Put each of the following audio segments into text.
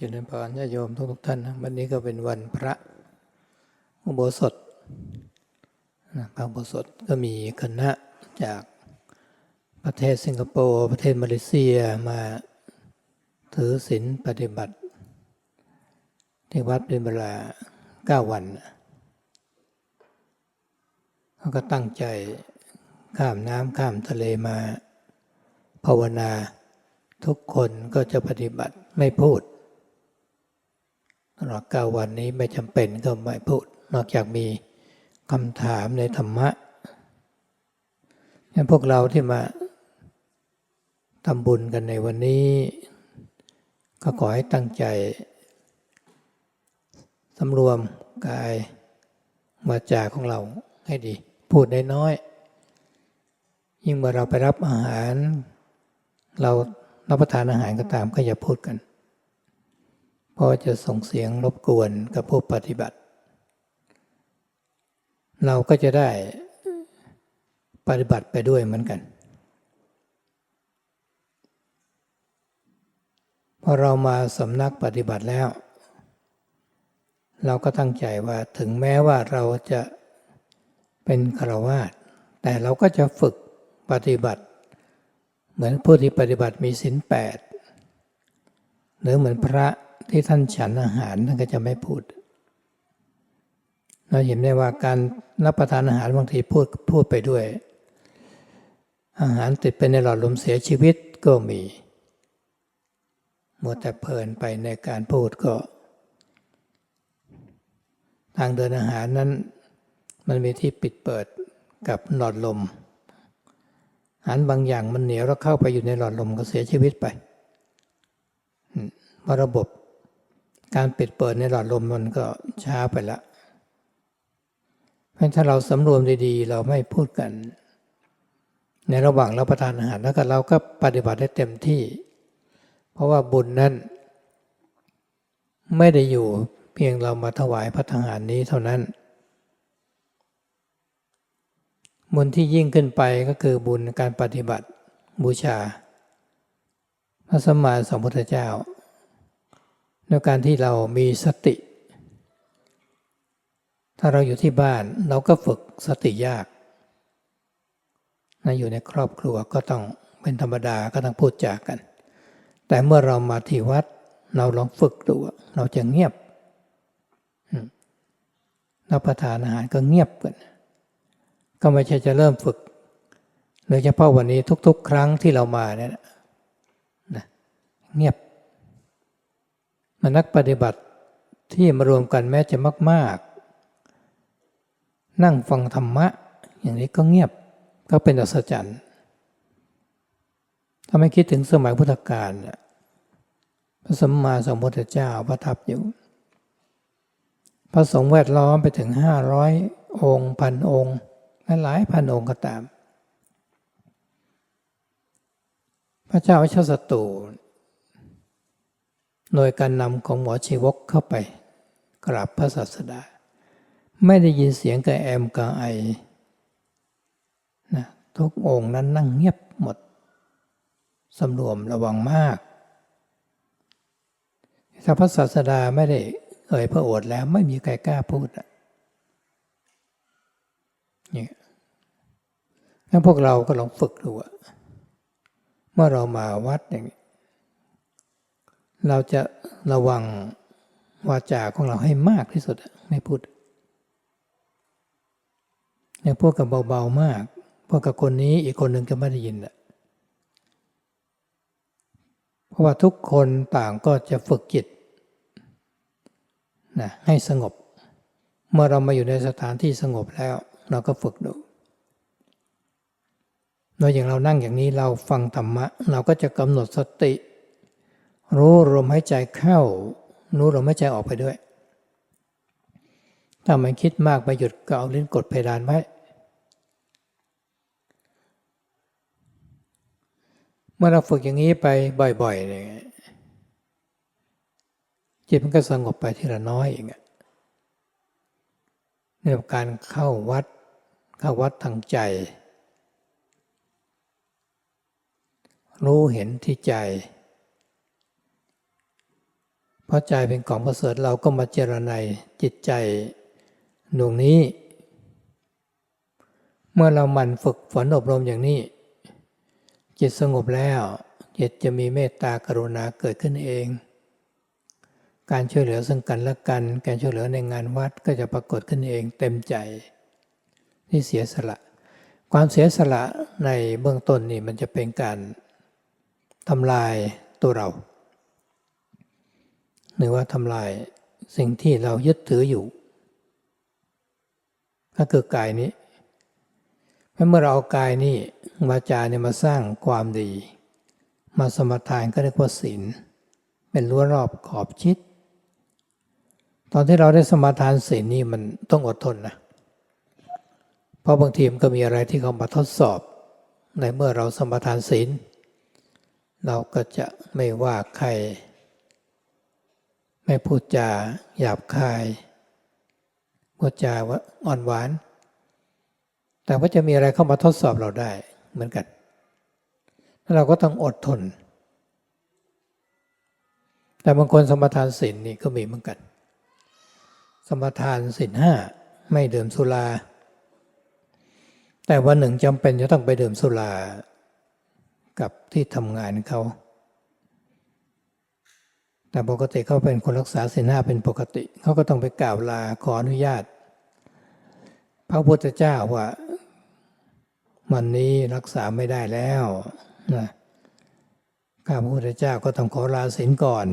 เจริญพรญาโยมทุกๆท่านนะวันนี้ก็เป็นวันพระอุโบสถนะพระอุโบสถก็มีคณะจากประเทศสิงคโปร์ประเทศมาเลเซียมาถือศีลปฏิบัติ ที่วัดเป็นเวลาเก้าวันเขาก็ตั้งใจข้ามน้ำข้ามทะเลมาภาวนาทุกคนก็จะปฏิบัติไม่พูด ตลอดเก้าวันนี้ไม่จำเป็นก็ไม่พูด นอกจากมีคำถามในธรรมะงั้นพวกเราที่มาทำบุญกันในวันนี้ ก็ขอให้ตั้งใจสำรวมกายมาจาของเราให้ดี พูดได้น้อยยิ่งเมื่อเราไปรับอาหาร เรารับประทานอาหารก็ตามก็อย่าพูดกัน เพราะจะส่งเสียงรบกวนกับผู้ปฏิบัติ เราก็จะได้ปฏิบัติไปด้วยเหมือนกันพอเรามาสำนักปฏิบัติแล้ว เราก็ตั้งใจว่าถึงแม้ว่าเราจะเป็นฆราวาสแต่เราก็จะฝึกปฏิบัติ เหมือนผู้ที่ปฏิบัติมีศีลแปดหรือเหมือนพระ ที่ท่านฉันอาหารท่านก็จะไม่พูด เราเห็นได้ว่าการรับประทานอาหารบางทีพูดพูดไปด้วย อาหารติดไปในหลอดลมเสียชีวิตก็มีมัวแต่เพลินไปในการพูดก็ ทางเดินอาหารนั้นมันมีที่ปิดเปิดกับหลอดลม อาหารบางอย่างมันเหนียวแล้วเข้าไปอยู่ในหลอดลมก็เสียชีวิตไปเพราะระบบ การปิดเปิดในหลอดลมมันก็ช้าไปละเพราะถ้าเราสำรวมดีๆ เราไม่พูดกัน ในระหว่างรับประทานอาหารแล้วก็เราก็ปฏิบัติได้เต็มที่ เพราะว่าบุญนั้น ไม่ได้อยู่เพียงเรามาถวายพระทหารนี้เท่านั้น บุญที่ยิ่งขึ้นไปก็คือบุญการปฏิบัติบูชา พระสมมาสัมพุทธเจ้า ในการที่เรามีสติ ถ้าเราอยู่ที่บ้านเราก็ฝึกสติยากนะอยู่ในครอบครัวก็ต้องเป็นธรรมดาก็ต้องพูดจากัน แต่เมื่อเรามาที่วัดเราลองฝึกดูเราจะเงียบรับประทานอาหารก็เงียบกัน ก็ไม่ใช่จะเริ่มฝึกโดยเฉพาะวันนี้ทุก ๆ ครั้งที่เรามาเนี่ยนะเงียบ นักปฏิบัติที่มารวมกันแม้จะมาก ๆ นั่งฟังธรรมะ อย่างนี้ก็เงียบก็เป็นอัศจรรย์ถ้าไม่คิดถึงสมัยพุทธกาลพระสัมมาสัมพุทธเจ้าประทับอยู่ พระสงฆ์แวดล้อมไปถึงห้าร้อยองค์พันองค์หลายพันองค์ก็ตาม พระเจ้าวิชาสตู โดยการนำของหมอชีวกเข้าไป กราบพระศาสดา ไม่ได้ยินเสียงกระแอมกระไอนะทุกองค์นั้นนั่งเงียบหมดสำรวมระวังมาก ถ้าพระศาสดาไม่ได้เอ่ยพระโอษฐ์แล้วไม่มีใครกล้าพูดนี่งั้นพวกเราก็ลองฝึกดูว่าเมื่อเรามาวัดอย่างนี้ เราจะระวังวาจาของเราให้มากที่สุดไม่พูดอย่างพวกกับเบาๆมาก พวกกับคนนี้อีกคนหนึ่งก็ไม่ได้ยินแหละเพราะว่าทุกคนต่างก็จะฝึกจิตนะให้สงบ เมื่อเรามาอยู่ในสถานที่สงบแล้ว เราก็ฝึกดูโดยอย่างเรานั่งอย่างนี้เราฟังธรรมะ เราก็จะกำหนดสติ รู้ลมหายใจเข้า รู้ลมหายใจออกไปด้วย ถ้ามันคิดมากไปหยุดก็เอาลิ้นกดเพดานไว้ เมื่อเราฝึกอย่างนี้ไปบ่อยๆเนี่ยจิตมันก็สงบไปทีละน้อยเองในการเข้าวัด เข้าวัดทางใจ รู้เห็นที่ใจ เพราะใจเป็นของประเสริฐเราก็มาเจรไนจิตใจดวงนี้ เมื่อเราหมั่นฝึกฝนอบรมอย่างนี้ จิตสงบแล้ว จิตจะมีเมตตากรุณาเกิดขึ้นเอง การช่วยเหลือซึ่งกันและกัน การช่วยเหลือในงานวัดก็จะปรากฏขึ้นเองเต็มใจ ที่เสียสละ ความเสียสละในเบื้องต้นนี่มันจะเป็นการทำลายตัวเรา หรือว่าทำลายสิ่งที่เรายึดถืออยู่ ก็คือกายนี้เมื่อเราเอากายนี้วาจาเนี่ยมาสร้างความดี มาสมทานก็เรียกว่าศีลเป็นรั้วรอบขอบชิด ตอนที่เราได้สมทานศีลนี่มันต้องอดทนนะเพราะบางทีมันก็มีอะไรที่เขามาทดสอบ ในเมื่อเราสมทานศีลเราก็จะไม่ว่าใคร ไม่พูดจาหยาบคาย พูดจาว่าอ่อนหวาน แต่ว่าจะมีอะไรเข้ามาทดสอบเราได้เหมือนกัน เราก็ต้องอดทน แต่บางคนสมทานศีลนี่ก็มีเหมือนกัน สมทานศีลห้าไม่ดื่มสุรา แต่วันหนึ่งจำเป็นจะต้องไปดื่มสุรา กับที่ทำงานเขา แต่ปกติเขาเป็นคนรักษาศีลห้าเป็นปกติ เขาก็ต้องไปกล่าวลาขออนุญาต พระพุทธเจ้าว่าวันนี้รักษาไม่ได้แล้วนะข้าพระพุทธเจ้าก็ต้องขอลาศีลก่อน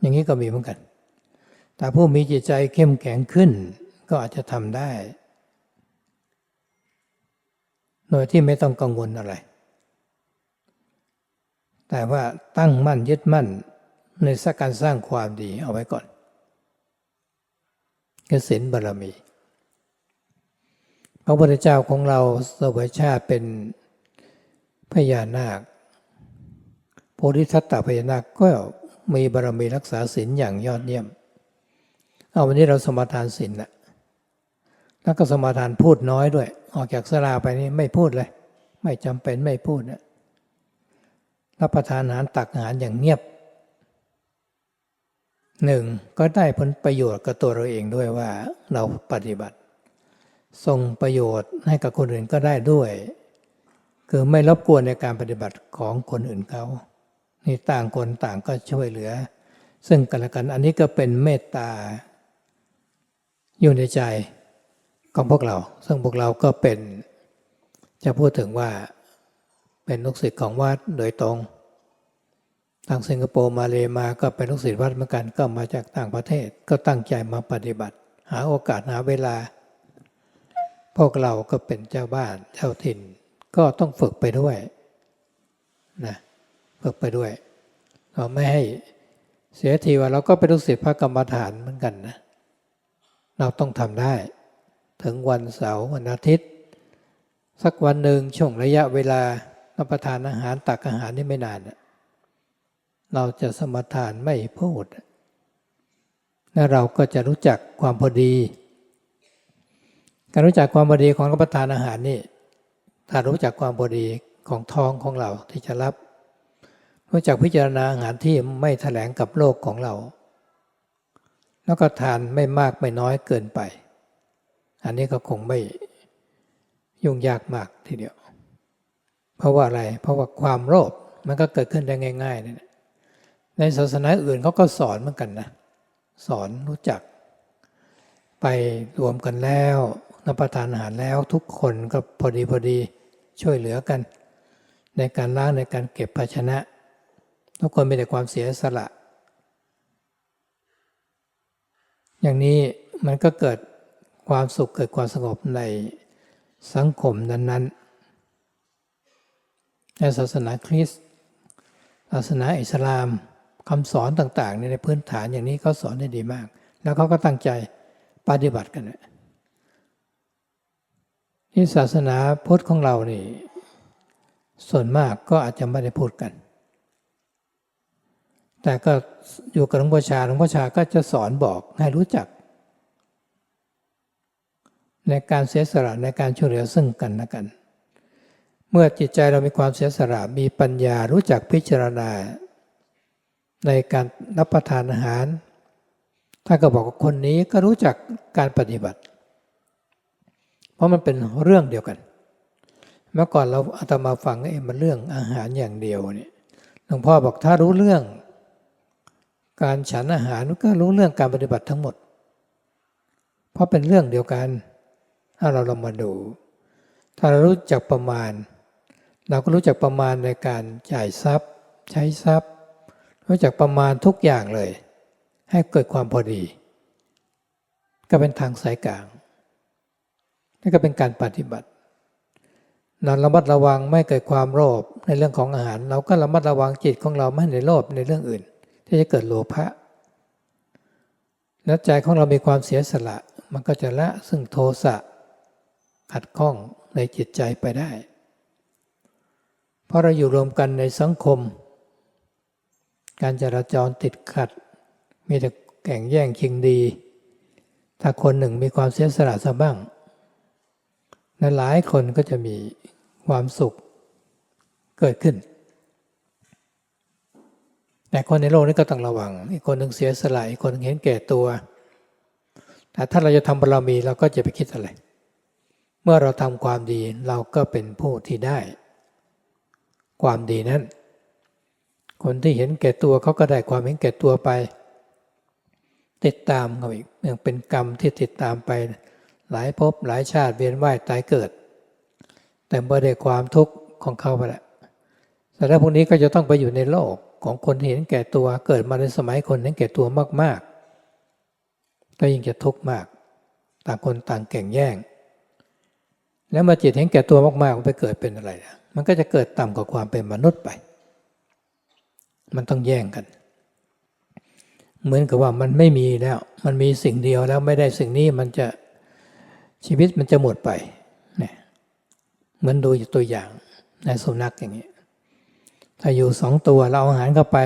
อย่างนี้ก็มีเหมือนกัน แต่ผู้มีจิตใจเข้มแข็งขึ้น ก็อาจจะทำได้ โดยที่ไม่ต้องกังวลอะไร แต่ว่าตั้งมั่นยึดมั่น ในสักการสร้างความดีเอาไว้ก่อนคือศีลบารมี พระพุทธเจ้าของเราสวยชาติเป็นพญานาค โพธิทัตตพญานาคก็มีบารมีรักษาศีลอย่างยอดเยี่ยม เอาวันนี้เราสมาทานศีลนะแล้วก็สมาทานพูดน้อยด้วย ออกจากสลาไปนี่ไม่พูดเลย ไม่จำเป็นไม่พูดนะรับประทานอาหารตักอาหารอย่างเงียบ หนึ่งก็ได้ผลประโยชน์กับตัวเราเองด้วยว่าเราปฏิบัติ ส่งประโยชน์ให้กับคนอื่นก็ได้ด้วย คือไม่รบกวนในการปฏิบัติของคนอื่นเขานี่ต่างคนต่างก็ช่วยเหลือ ซึ่งกันและกันอันนี้ก็เป็นเมตตา อยู่ในใจของพวกเรา ซึ่งพวกเราก็เป็น จะพูดถึงว่าเป็นลูกศิษย์ของวัดโดยตรง ทางสิงคโปร์มาเลมาก็เป็นลูกศิษย์วัดเหมือนกันก็มาจากต่างประเทศก็ตั้งใจมาปฏิบัติ หาโอกาสหาเวลา พวกเราก็เป็นเจ้าบ้านเจ้าถิ่น ก็ต้องฝึกไปด้วยนะฝึกไปด้วยเราไม่ให้เสียทีว่าเราก็เป็นลูกศิษย์พระกรรมฐานเหมือนกันนะเราต้องทำได้ ถึงวันเสาร์วันอาทิตย์ สักวันหนึ่งช่วงระยะเวลารับประทานอาหารตักอาหารนี่ไม่นาน เราจะสมทานไม่พูดและเราก็จะรู้จักความพอดี การรู้จักความพอดีของรับประทานอาหารนี่ถ้ารู้จักความพอดีของท้องของเราที่จะรับ รู้จักพิจารณาอาหารที่ไม่แถลงกับโลกของเรา แล้วก็ทานไม่มากไม่น้อยเกินไป อันนี้ก็คงไม่ยุ่งยากมากทีเดียว เพราะว่าอะไร เพราะว่าความโลภมันก็เกิดขึ้นได้ง่ายๆนี่ ในศาสนาอื่นเขาก็สอนเหมือนกันนะ สอนรู้จัก ไปรวมกันแล้วรับประทานอาหารแล้วทุกคนก็พอดีพอดีช่วยเหลือกัน ในการล้างในการเก็บภาชนะ ทุกคนมีแต่ความเสียสละ อย่างนี้มันก็เกิดความสุขเกิดความสงบในสังคมนั้นๆในศาสนาคริสต์ศาสนาอิสลาม คำสอนต่างๆในพื้นฐานอย่างนี้เขาสอนได้ดีมาก แล้วเขาก็ตั้งใจปฏิบัติกันนี่ศาสนาพุทธของเรานี่ส่วนมากก็อาจจะไม่ได้พูดกัน แต่ก็อยู่กับหลวงพ่อชาหลวงพ่อชาก็จะสอนบอกให้รู้จัก ในการเสียสละในการช่วยเหลือซึ่งกันและกัน เมื่อจิตใจเรามีความเสียสละมีปัญญารู้จักพิจารณา ในการรับประทานอาหารถ้าก็บอกว่าคนนี้ก็รู้จักการปฏิบัติ เพราะมันเป็นเรื่องเดียวกัน เมื่อก่อนเราอาตมาฟังเองมันเรื่องอาหารอย่างเดียวเนี่ยหลวงพ่อบอกถ้ารู้เรื่อง การฉันอาหารก็รู้เรื่องการปฏิบัติทั้งหมด เพราะเป็นเรื่องเดียวกัน ถ้าเราลองมาดู ถ้าเรารู้จักประมาณ เราก็รู้จักประมาณในการจ่ายทรัพย์ ใช้ทรัพย์ รู้จักประมาณทุกอย่างเลย ให้เกิดความพอดี ก็เป็นทางสายกลางนี่ก็เป็นการปฏิบัติเราระมัดระวังไม่เกิดความโลภในเรื่องของอาหาร เราก็ระมัดระวังจิตของเราไม่ให้โลภในเรื่องอื่น ที่จะเกิดโลภะแล้วใจของเรามีความเสียสละ มันก็จะละซึ่งโทสะขัดข้องในจิตใจไปได้ เพราะเราอยู่รวมกันในสังคม การจราจรติดขัด มีแต่แข่งแย่งชิงดี ถ้าคนหนึ่งมีความเสียสละซะบ้างหลายคนก็จะมีความสุขเกิดขึ้น แต่คนในโลกนี้ก็ต้องระวัง อีกคนหนึ่งเสียสละอีกคนเห็นแก่ตัว แต่ถ้าเราจะทำบารมีเราก็จะไปคิดอะไร เมื่อเราทำความดีเราก็เป็นผู้ที่ได้ ความดีนั้น คนที่เห็นแก่ตัวเขาก็ได้ความเห็นแก่ตัวไป ติดตามเขาอีกยังเป็นกรรมที่ติดตามไป หลายภพหลายชาติเวียนว่ายตายเกิด แต่เมื่อได้ความทุกข์ของเขาไปแล้วแต่แล้วพวกนี้ก็จะต้องไปอยู่ในโลกของคนเห็นแก่ตัวเกิดมาในสมัยคนเห็นแก่ตัวมาก ๆ ก็ยิ่งจะทุกข์มาก ต่างคนต่างแข่งแย่ง แล้วมาจิตเห็นแก่ตัวมากๆมันไปเกิดเป็นอะไรนะมันก็จะเกิดต่ำกว่าความเป็นมนุษย์ไป มันต้องแย่งกัน เหมือนกับว่ามันไม่มีแล้ว มันมีสิ่งเดียวแล้วไม่ได้สิ่งนี้มันจะชีวิตมันจะหมดไปเนี่ยเหมือนดูตัวอย่างในสุนัขอย่างนี้ ถ้าอยู่สองตัวเราเอาอาหารเข้าไป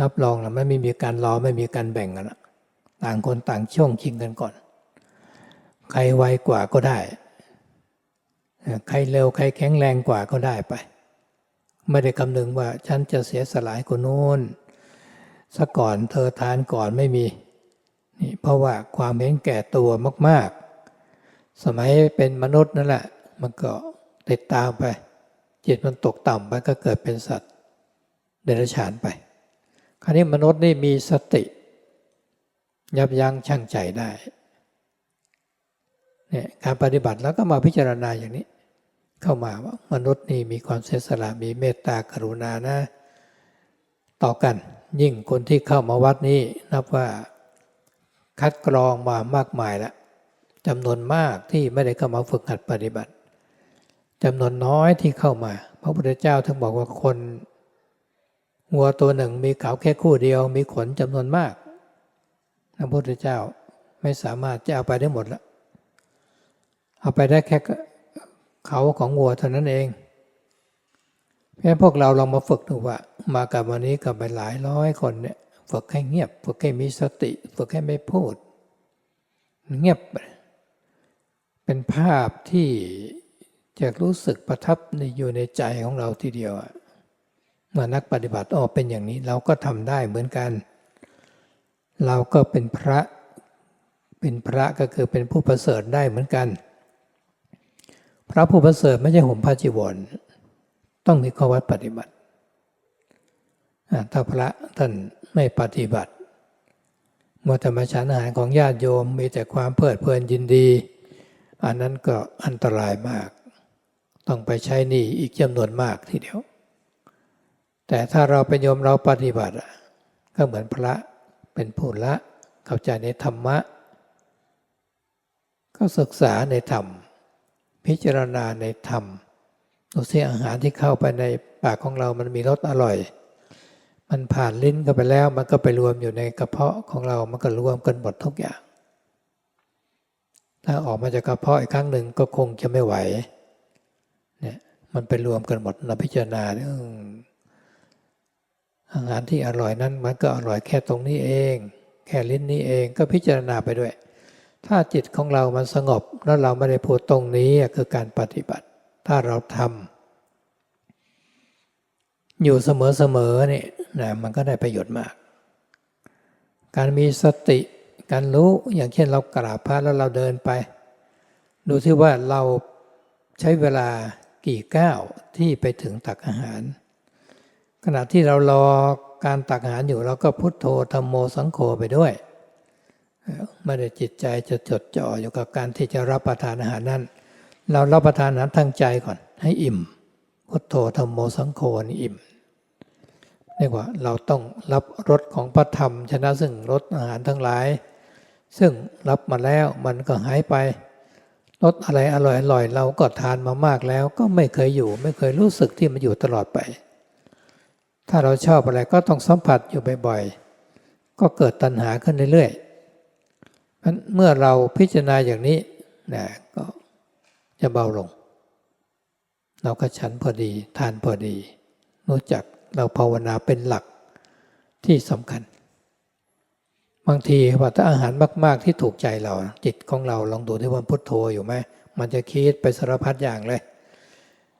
นับรองแล้วไม่มีการรอไม่มีการแบ่งกันต่างคนต่างช่วงชิงกันก่อน ใครไวกว่าก็ได้ ใครเร็วใครแข็งแรงกว่าก็ได้ไป ไม่ได้คำนึงว่า ฉันจะเสียสลายคนโน้นซะก่อนเธอทานก่อนไม่มีนี่เพราะว่าความเห็นแก่ตัวมาก ๆ สมัยเป็นมนุษย์นั่นแหละ มันก็ติดตามไป จิตมันตกต่ำไปก็เกิดเป็นสัตว์ เดรัจฉานไป คราวนี้มนุษย์นี่มีสติ ยับยั้งชั่งใจได้เนี่ยการปฏิบัติแล้วก็มาพิจารณาอย่างนี้ เข้ามาว่ามนุษย์นี่มีความเสียสละมีเมตตากรุณานะ ต่อกัน ยิ่งคนที่เข้ามาวัดนี้นับว่าคัดกรองมามากมายแล้วจำนวนมากที่ไม่ได้เข้ามาฝึกหัดปฏิบัติจำนวนน้อยที่เข้ามา พระพุทธเจ้าถึงบอกว่าคนวัวตัวหนึ่งมีเขาแค่คู่เดียว มีขนจำนวนมากพระพุทธเจ้าไม่สามารถจะเอาไปได้หมดละเอาไปได้แค่ เขาของวัวเท่านั้นเองเพราะพวกเราลองมาฝึกดูว่า มากับวันนี้กับไปหลายร้อยคนเนี่ยฝึกให้เงียบ ฝึกให้มีสติ ฝึกให้ไม่พูด เงียบ เป็นภาพที่จะรู้สึกประทับในอยู่ในใจของเราทีเดียวเมื่อนักปฏิบัติออกเป็นอย่างนี้เราก็ทำได้เหมือนกัน เราก็เป็นพระเป็นพระก็คือเป็นผู้ประเสริฐได้เหมือนกัน พระผู้ประเสริฐไม่ใช่ห่มผ้าจีวร ต้องมีข้อวัดปฏิบัติ ถ้าพระท่านไม่ปฏิบัติเมื่อธรรมชาติอาหารของญาติโยมมีแต่ความเพลิดเพลินยินดี อันนั้นก็อันตรายมาก ต้องไปใช้หนี้อีกจำนวนมากทีเดียว แต่ถ้าเราเป็นโยมเราปฏิบัติ ก็เหมือนพระเป็นผู้ละเข้าใจในธรรมะ ก็ศึกษาในธรรม พิจารณาในธรรมดูสิอาหารที่เข้าไปในปากของเรามันมีรสอร่อย มันผ่านลิ้นเข้าไปแล้ว มันก็ไปรวมอยู่ในกระเพาะของเรา มันก็รวมกันหมดทุกอย่าง ถ้าออกมาจากกระเพาะอีกครั้งหนึ่งก็คงจะไม่ไหว เนี่ยมันไปรวมกันหมดเราพิจารณาเรื่องอาหารที่อร่อยนั้นมันก็อร่อยแค่ตรงนี้เอง แค่ลิ้นนี้เองก็พิจารณาไปด้วย ถ้าจิตของเรามันสงบแล้วเราไม่ได้พูดตรงนี้คือการปฏิบัติ ถ้าเราทำอยู่เสมอๆนี่นะมันก็ได้ประโยชน์มาก การมีสติการรู้อย่างเช่นเรากราบพระแล้วเราเดินไป ดูที่ว่าเราใช้เวลากี่ก้าวที่ไปถึงตักอาหาร ขณะที่เรารอการตักอาหารอยู่เราก็พุทโธธรรมโมสังโฆไปด้วย ไม่ได้จิตใจจะจดจ่ออยู่กับการที่จะรับประทานอาหารนั้น เรารับประทานอาหารทางใจก่อน ให้อิ่มพุทโธธรรมโมสังโฆนี่อิ่มเรียกว่าเราต้องรับรสของพระธรรม ชนะซึ่งรสอาหารทั้งหลาย ซึ่งรับมาแล้วมันก็หายไปรสอะไรอร่อยอร่อยเราก็ทานมามากแล้ว ก็ไม่เคยอยู่ ไม่เคยรู้สึกที่มันอยู่ตลอดไป ถ้าเราชอบอะไรก็ต้องสัมผัสอยู่บ่อยๆก็เกิดตัณหาขึ้นเรื่อยๆ เพราะเมื่อเราพิจารณาอย่างนี้นะก็จะเบาลง เราก็ฉันพอดีทานพอดี รู้จักเราภาวนาเป็นหลักที่สำคัญ บางทีว่าถ้าอาหารมากๆที่ถูกใจเรา จิตของเราลองดูที่ว่าพุทโธอยู่ไหมมันจะคิดไปสารพัดอย่างเลย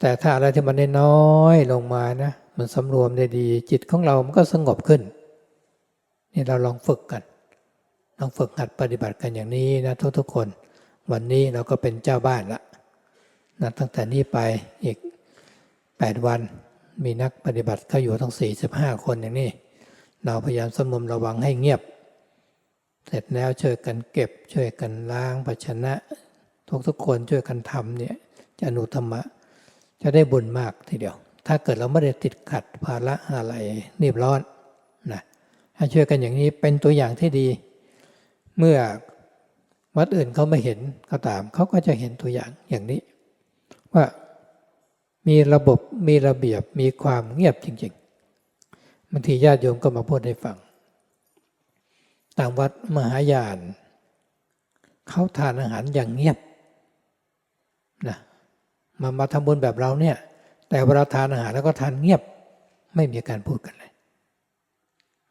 แต่ถ้าอะไรที่มันน้อยลงมานะ มันสำรวมได้ดี จิตของเรามันก็สงบขึ้น นี่เราลองฝึกกัน ลองฝึกหัดปฏิบัติกันอย่างนี้นะทุกๆคน วันนี้เราก็เป็นเจ้าบ้านละนะตั้งแต่นี้ไปอีก 8 วัน มีนักปฏิบัติเขาอยู่ทั้ง 45 คนอย่างนี้ เราพยายามสำรวมระวังให้เงียบ เสร็จแล้วช่วยกันเก็บช่วยกันล้างภาชนะ ทุกๆคนช่วยกันทำเนี่ยจะอนุธรรมะ จะได้บุญมากทีเดียว ถ้าเกิดเราไม่ได้ติดขัดภาระอะไรรีบร้อนนะถ้าช่วยกันอย่างนี้เป็นตัวอย่างที่ดี เมื่อวัดอื่นเขาไม่เห็นก็ตาม เขาก็จะเห็นตัวอย่างอย่างนี้ ว่ามีระบบมีระเบียบมีความเงียบจริงๆบางทีญาติโยมก็มาพูดให้ฟังต่างวัดมหายานเขาทานอาหารอย่างเงียบนะมามาทำบุญแบบเราเนี่ย แต่เวลาทานอาหารแล้วก็ทานเงียบ ไม่มีการพูดกันเลย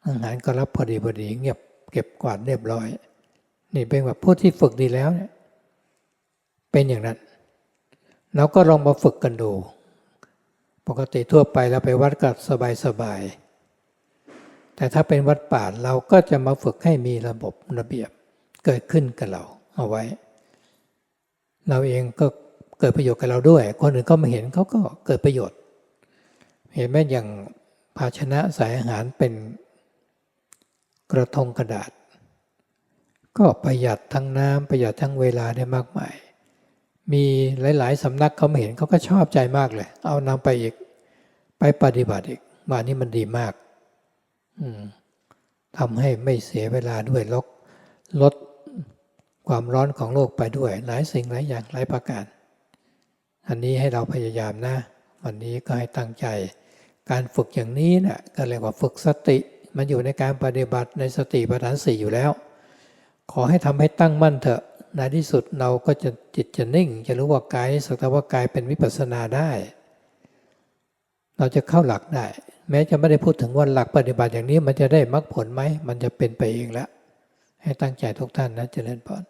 อาหารก็รับพอดีพอดีเงียบ เก็บกวาดเรียบร้อย นี่เป็นแบบผู้ที่ฝึกดีแล้วเนี่ยเป็นอย่างนั้นเราก็ลองมาฝึกกันดู ปกติทั่วไปเราไปวัดก็สบายสบายๆแต่ถ้าเป็นวัดป่าเราก็จะมาฝึกให้มีระบบระเบียบเกิดขึ้นกับเราเอาไว้ เราเองก็เกิดประโยชน์กับเราด้วย คนอื่นก็มาเห็นเขาก็เกิดประโยชน์ เห็นไหมอย่างภาชนะสายอาหารเป็นกระทงกระดาษ ก็ประหยัดทั้งน้ำประหยัดทั้งเวลาได้มากมาย มีหลาย ๆสำนักเขาไม่เห็นเขาก็ชอบใจมากเลย เอานำไปอีก ไปปฏิบัติอีกว่านี่มันดีมากทำให้ไม่เสียเวลาด้วยลดลดความร้อนของโลกไปด้วย หลายสิ่งหลายอย่างหลายประการ อันนี้ให้เราพยายามนะ วันนี้ก็ให้ตั้งใจ การฝึกอย่างนี้นะ่ะก็เรียกว่าฝึกสติ มันอยู่ในการปฏิบัติในสติปัฏฐานสี่อยู่แล้ว ขอให้ทำให้ตั้งมั่นเถอะในที่สุดเราก็จะจิตจะนิ่ง จะรู้ว่ากายสักแต่ว่ากายเป็นวิปัสสนาได้ เราจะเข้าหลักได้ แม้จะไม่ได้พูดถึงว่าหลักปฏิบัติอย่างนี้มันจะได้มรรคผลไหมมันจะเป็นไปเองแล้วให้ตั้งใจทุกท่านนะเจริญพร